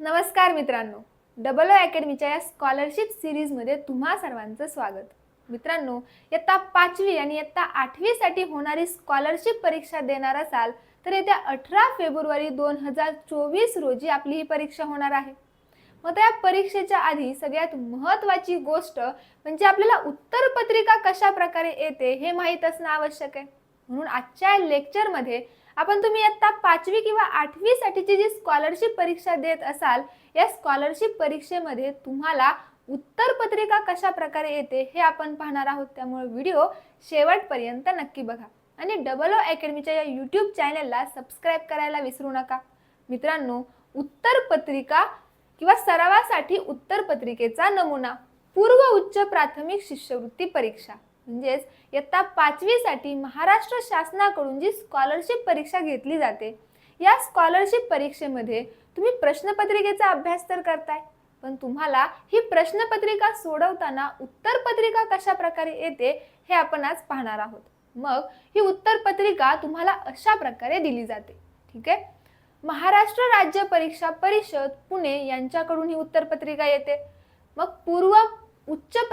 नमस्कार मित्रांनो. Double O अकॅडमीच्या या स्कॉलरशिप सिरीजमध्ये तुम्हा सर्वांचं स्वागत. मित्रांनो इयत्ता पाचवी आणि इयत्ता आठवीसाठी होणारी स्कॉलरशिप परीक्षा देणार असाल तर येत्या अठरा फेब्रुवारी दोन हजार चोवीस रोजी आपली ही परीक्षा होणार आहे. मग या परीक्षेच्या आधी सगळ्यात महत्त्वाची गोष्ट म्हणजे आपल्याला उत्तरपत्रिका कशा प्रकारे येते हे माहीत असणं आवश्यक आहे. म्हणून आजच्या लेक्चरमध्ये आपण तुम्ही इयत्ता पाचवी किंवा आठवी साठीची जी स्कॉलरशिप परीक्षा देत असाल या स्कॉलरशिप परीक्षेमध्ये तुम्हाला उत्तरपत्रिका कशा प्रकारे येते हे आपण पाहणार आहोत. त्यामुळे व्हिडिओ शेवटपर्यंत नक्की बघा. आणि डबल ओ अकॅडमीच्या या यूट्यूब चॅनलला सबस्क्राईब करायला विसरू नका. मित्रांनो उत्तरपत्रिका किंवा सरावासाठी उत्तरपत्रिकेचा नमुना पूर्व उच्च प्राथमिक शिष्यवृत्ती परीक्षा. म्हणजेच इयत्ता पाचवीसाठी महाराष्ट्र शासनाकडून जी स्कॉलरशिप परीक्षा घेतली जाते या स्कॉलरशिप परीक्षेमध्ये तुम्ही प्रश्नपत्रिकेचा अभ्यास तर करताय पण तुम्हाला ही प्रश्नपत्रिका सोडवताना उत्तरपत्रिका कशा प्रकारे येते हे आपण आज पाहणार आहोत. मग ही उत्तरपत्रिका तुम्हाला अशा प्रकारे दिली जाते. ठीक आहे? महाराष्ट्र राज्य परीक्षा परिषद पुणे यांच्याकडून ही उत्तरपत्रिका येते. मग पूर्व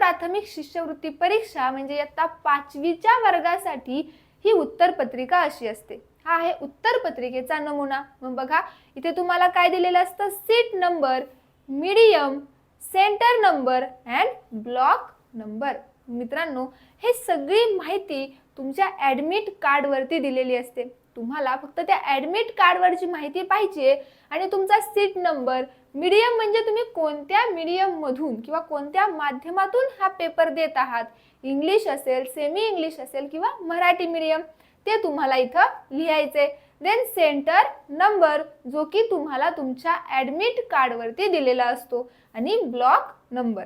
प्राथमिक शिष्यवृत्ती परीक्षा म्हणजे इयत्ता पाचवीच्या वर्गासाठी ही उत्तरपत्रिका अशी असते. हा आहे उत्तरपत्रिकेचा नमुना. मग बघा इथे तुम्हाला काय दिलेलं असतं? Seat number medium centre number and block number. मित्रांनो हे सगळी माहिती तुमच्या ॲडमिट कार्डवरती दिलेली असते. तुम्हाला फक्त त्या ॲडमिट कार्डवरची माहिती पाहिजे आणि तुमचा सीट नंबर मीडियम म्हणजे तुम्ही कोणत्या मीडियममधून किंवा कोणत्या माध्यमातून हा पेपर देत आहात? इंग्लिश असेल सेमी इंग्लिश असेल किंवा मराठी मीडियम ते तुम्हाला इथं लिहायचे देन सेंटर नंबर जो की तुम्हाला तुमच्या ॲडमिट कार्डवरती दिलेला असतो. आणि ब्लॉक नंबर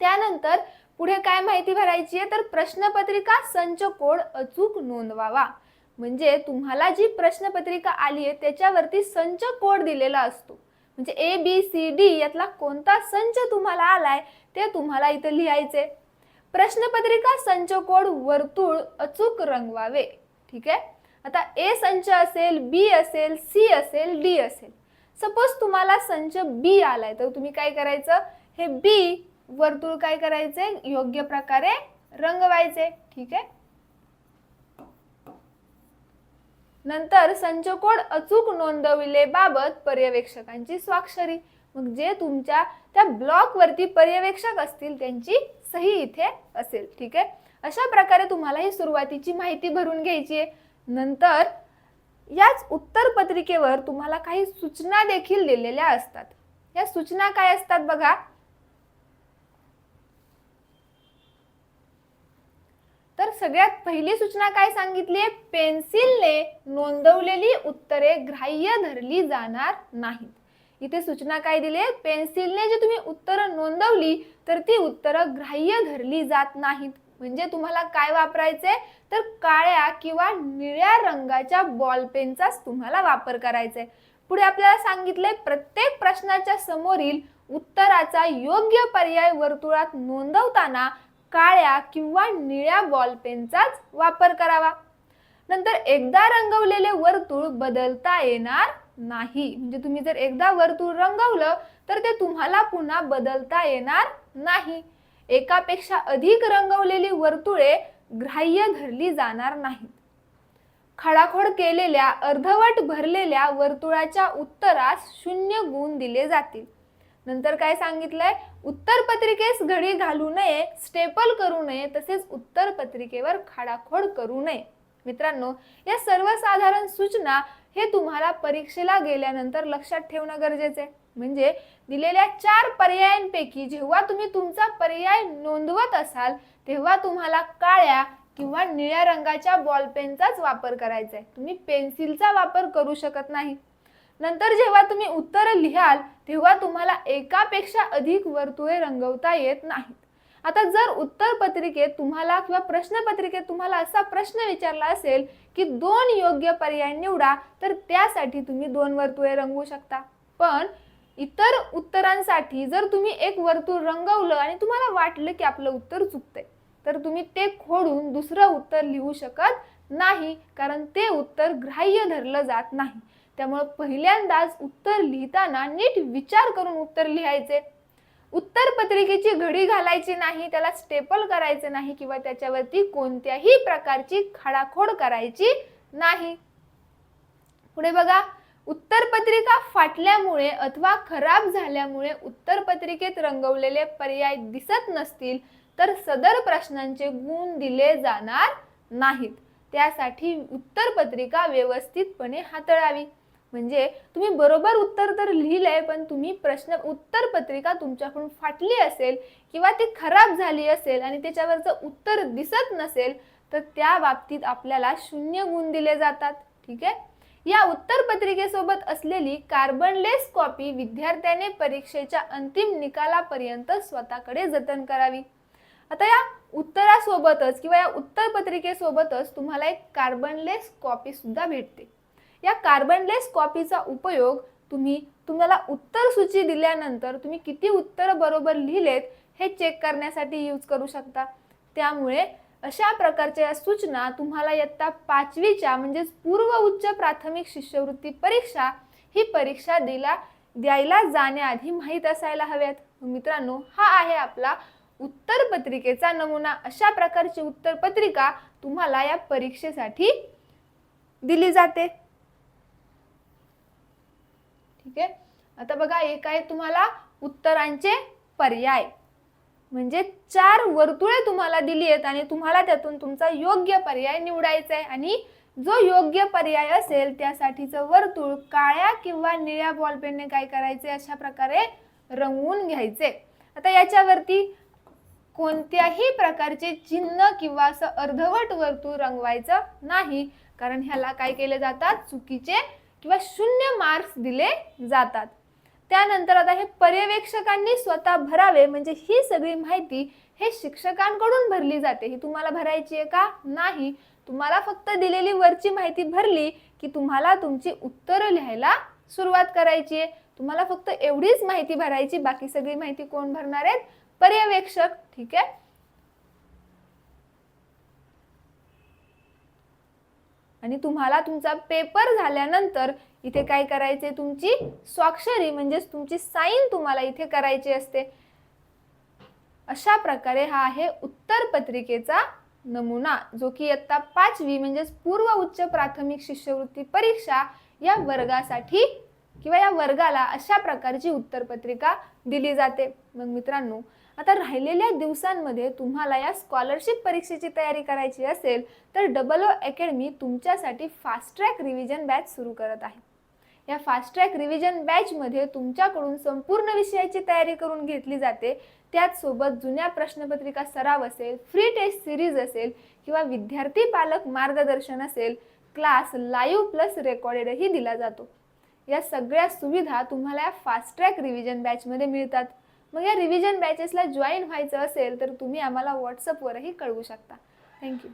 त्यानंतर पुढे काय माहिती भरायची आहे? तर प्रश्नपत्रिका संच कोड अचूक नोंदवावा. म्हणजे तुम्हाला जी प्रश्नपत्रिका आली आहे त्याच्यावरती संच कोड दिलेला असतो. म्हणजे ए बी सी डी यातला कोणता संच तुम्हाला आलाय ते तुम्हाला इथं लिहायचे. प्रश्नपत्रिका संच कोड वर्तुळ अचूक रंगवावे. ठीक आहे? आता ए संच असेल बी असेल सी असेल डी असेल. सपोज तुम्हाला संच बी आलाय तर तुम्ही काय करायचं? हे बी वर्तुळ काय करायचे? योग्य प्रकारे रंगवायचे. ठीक आहे? नंतर संचकोड अचूक नोंदविलेबाबत पर्यवेक्षकांची स्वाक्षरी. मग जे तुमच्या त्या ब्लॉकवरती पर्यवेक्षक असतील त्यांची सही इथे असेल ठीक आहे? अशा प्रकारे तुम्हाला ही सुरुवातीची माहिती भरून घ्यायची आहे. नंतर याच उत्तरपत्रिकेवर तुम्हाला काही सूचना देखील दिलेल्या असतात. या सूचना काय असतात बघा? तर सगळ्यात पहिली सूचना काय सांगितली आहे? पेन्सिलने नोंदवलेली उत्तरे ग्राह्य धरली जाणार नाहीत. इथे सूचना काय दिली आहे? पेन्सिलने जे तुम्ही उत्तरं नोंदवली तर ती उत्तरं ग्राह्य धरली जात नाहीत. म्हणजे तुम्हाला काय वापरायचे तर काळ्या किंवा निळ्या रंगाच्या बॉल पेनचाच तुम्हाला वापर करायचा आहे पुढे आपल्याला सांगितले प्रत्येक प्रश्नाच्या समोरील उत्तराचा योग्य पर्याय वर्तुळात नोंदवताना काळ्या किंवा निळ्या बॉल पेनचाच वापर करावा. नंतर एकदा रंगवलेले वर्तुळ बदलता येणार नाही. म्हणजे तुम्ही जर एकदा वर्तुळ रंगवलं तर ते तुम्हाला पुन्हा बदलता येणार नाही. एकापेक्षा अधिक रंगवलेली वर्तुळे ग्राह्य धरली जाणार नाहीत. खडाखोड केलेल्या अर्धवट भरलेल्या वर्तुळाच्या उत्तरास शून्य गुण दिले जातील. नंतर काय सांगितलंय? उत्तरपत्रिकेस घडी घालू नये स्टेपल करू नये तसेच उत्तरपत्रिकेवर खाडाखोड करू नये. मित्रांनो या सर्वसाधारण सूचना हे तुम्हाला परीक्षेला गेल्यानंतर लक्षात ठेवणं गरजेचं आहे. म्हणजे दिलेल्या चार पर्यायांपैकी जेव्हा तुम्ही तुमचा पर्याय नोंदवत असाल तेव्हा तुम्हाला काळ्या किंवा निळ्या रंगाच्या बॉल पेनचाच वापर करायचा आहे. तुम्ही पेन्सिलचा वापर करू शकत नाही. नंतर जेव्हा तुम्ही उत्तर लिहाल तेव्हा तुम्हाला एकापेक्षा अधिक वर्तुळे रंगवता येत नाहीत. आता जर उत्तर पत्रिकेत तुम्हाला किंवा प्रश्नपत्रिकेत तुम्हाला असा प्रश्न विचारला असेल की दोन योग्य पर्याय निवडा तर त्यासाठी तुम्ही दोन वर्तुळे रंगवू शकता. पण इतर उत्तरांसाठी जर तुम्ही एक वर्तुळ रंगवलं आणि तुम्हाला वाटलं की आपलं उत्तर चुकतंय तर तुम्ही ते खोडून दुसरं उत्तर लिहू शकत नाही कारण ते उत्तर ग्राह्य धरलं जात नाही. त्यामुळे पहिल्यांदाच उत्तर लिहिताना नीट विचार करून उत्तर लिहायचे. उत्तर पत्रिकेची घडी घालायची नाही त्याला स्टेपल करायचे नाही किंवा त्याच्यावरती कोणत्याही प्रकारची खाडाखोड करायची नाही. पुढे बघा उत्तरपत्रिका फाटल्यामुळे अथवा खराब झाल्यामुळे उत्तरपत्रिकेत रंगवलेले पर्याय दिसत नसतील तर सदर प्रश्नांचे गुण दिले जाणार नाहीत. त्यासाठी उत्तरपत्रिका व्यवस्थितपणे हाताळावी. म्हणजे तुम्ही बरोबर उत्तर तर लिहिलंय पण तुम्ही प्रश्न उत्तर पत्रिका तुमच्याकडून फाटली असेल किंवा ती खराब झाली असेल आणि त्याच्यावरचं उत्तर दिसत नसेल तर त्या बाबतीत आपल्याला शून्य गुण दिले जातात. ठीक आहे? या उत्तरपत्रिकेसोबत असलेली कार्बनलेस कॉपी विद्यार्थ्याने परीक्षेच्या अंतिम निकालापर्यंत स्वतःकडे जतन करावी. आता या उत्तरासोबतच किंवा या उत्तरपत्रिकेसोबतच तुम्हाला एक कार्बनलेस कॉपी सुद्धा भेटते. या कार्बनलेस कॉपीचा उपयोग तुम्ही तुम्हाला उत्तर सूची दिल्यानंतर तुम्ही किती उत्तर बरोबर लिहिलेत हे चेक करण्यासाठी यूज करू शकता. त्यामुळे अशा प्रकारच्या या सूचना तुम्हाला इयत्ता पाचवीच्या म्हणजेच पूर्व उच्च प्राथमिक शिष्यवृत्ती परीक्षा ही परीक्षा दिला द्यायला जाण्याआधी माहीत असायला हव्यात. मित्रांनो हा आहे आपला उत्तर पत्रिकेचा नमुना. अशा प्रकारची उत्तर पत्रिका तुम्हाला या परीक्षेसाठी दिली जाते. ठीक आहे? आता बघा एक आहे तुम्हाला उत्तरांचे पर्याय. म्हणजे चार वर्तुळे तुम्हाला दिली आहेत आणि तुम्हाला त्यातून तुमचा योग्य पर्याय निवडायचा आहे. आणि जो योग्य पर्याय असेल त्यासाठीचं वर्तुळ काळ्या किंवा निळ्या बॉलपेनने काय करायचे? अशा प्रकारे रंगवून घ्यायचे. आता याच्यावरती कोणत्याही प्रकारचे चिन्ह किंवा असं अर्धवट वर्तुळ रंगवायचं नाही. कारण ह्याला काय केले जातात? चुकीचे किंवा शून्य मार्क्स दिले जातात. त्यानंतर आता हे पर्यवेक्षकांनी स्वतः भरावे म्हणजे ही सगळी माहिती हे शिक्षकांकडून भरली जाते. ही तुम्हाला भरायची आहे का? नाही. तुम्हाला फक्त दिलेली वरची माहिती भरली की तुम्हाला तुमची उत्तरं लिहायला सुरुवात करायची आहे. तुम्हाला फक्त एवढीच माहिती भरायची. बाकी सगळी माहिती कोण भरणार आहेत? पर्यवेक्षक. ठीक आहे? आणि तुम्हाला तुमचा पेपर झाल्यानंतर इथे काय करायचे? तुमची स्वाक्षरी म्हणजेच तुमची साईन तुम्हाला इथे करायची असते. अशा प्रकारे हा आहे उत्तर पत्रिकेचा नमुना जो की इयत्ता पाचवी म्हणजेच पूर्व उच्च प्राथमिक शिष्यवृत्ती परीक्षा या वर्गासाठी किंवा या वर्गाला अशा प्रकारची उत्तरपत्रिका दिली जाते. मग मित्रांनो आता राहिलेल्या दिवसांमध्ये तुम्हाला या स्कॉलरशिप परीक्षेची तयारी करायची असेल तर डबल ओ अकॅडमी तुमच्यासाठी फास्ट ट्रॅक रिव्हिजन बॅच सुरू करत आहे. या फास्ट ट्रॅक रिव्हिजन बॅचमध्ये तुमच्याकडून संपूर्ण विषयाची तयारी करून घेतली जाते. त्याचसोबत जुन्या प्रश्नपत्रिका सराव असेल फ्री टेस्ट सिरीज असेल किंवा विद्यार्थी पालक मार्गदर्शन असेल क्लास लाईव्ह प्लस रेकॉर्डेडही दिला जातो. या सगळ्या सुविधा तुम्हाला या फास्ट ट्रॅक रिव्हिजन बॅचमध्ये मिळतात. मग या रिव्हिजन बॅचेसला जॉईन व्हायचं असेल तर तुम्ही आम्हाला व्हॉट्सअपवरही कळवू शकता. थँक्यू